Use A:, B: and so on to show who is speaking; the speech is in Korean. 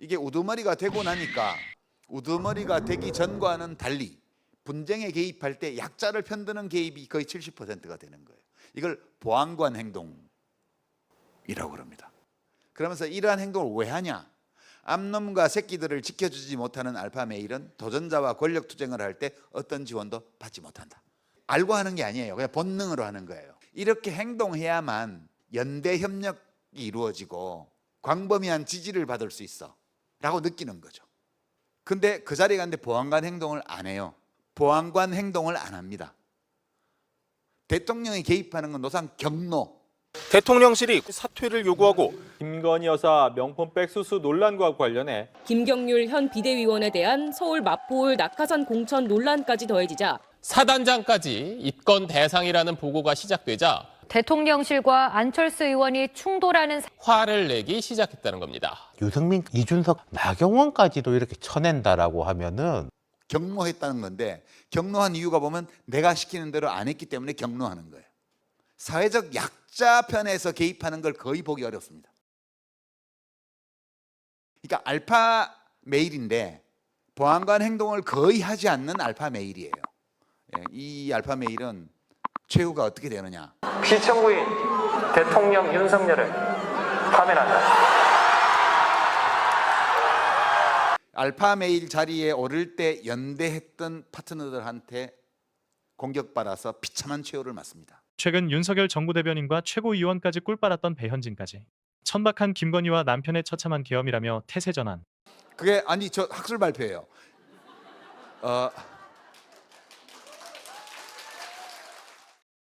A: 이게 우두머리가 되고 나니까 우두머리가 되기 전과는 달리 분쟁에 개입할 때 약자를 편드는 개입이 거의 70%가 되는 거예요. 이걸 보안관 행동이라고 그럽니다. 그러면서 이러한 행동을 왜 하냐? 암놈과 새끼들을 지켜주지 못하는 알파 메일은 도전자와 권력 투쟁을 할 때 어떤 지원도 받지 못한다. 알고 하는 게 아니에요. 그냥 본능으로 하는 거예요. 이렇게 행동해야만 연대 협력이 이루어지고 광범위한 지지를 받을 수 있어 라고 느끼는 거죠. 근데 그 자리에 갔는데 보안관 행동을 안 해요. 보안관 행동을 안 합니다. 대통령이 개입하는 건 노상 경로,
B: 대통령실이 사퇴를 요구하고
C: 김건희 여사 명품백 수수 논란과 관련해
D: 김경률 현 비대위원에 대한 서울 마포울 낙하산 공천 논란까지 더해지자
E: 사단장까지 입건 대상이라는 보고가 시작되자
F: 대통령실과 안철수 의원이 충돌하는
E: 화를 내기 시작했다는 겁니다.
G: 유승민, 이준석, 나경원까지도 이렇게 쳐낸다라고 하면은
A: 경로했다는 건데 경로한 이유가 보면 내가 시키는 대로 안 했기 때문에 경로하는 거예요. 사회적 약자 편에서 개입하는 걸 거의 보기 어렵습니다. 그러니까 알파 메일인데 보안관 행동을 거의 하지 않는 알파 메일이에요. 예, 이 알파 메일은 최후가 어떻게 되느냐?
H: 피청구인 대통령 윤석열을 파면한다.
A: 알파 메일 자리에 오를 때 연대했던 파트너들한테 공격받아서 비참한 최후를 맞습니다.
I: 최근 윤석열 정부 대변인과 최고위원까지 꿀빨았던 배현진까지 천박한 김건희와 남편의 처참한 계엄이라며 태세 전환
A: 그게 아니 저 학술 발표예요. 어,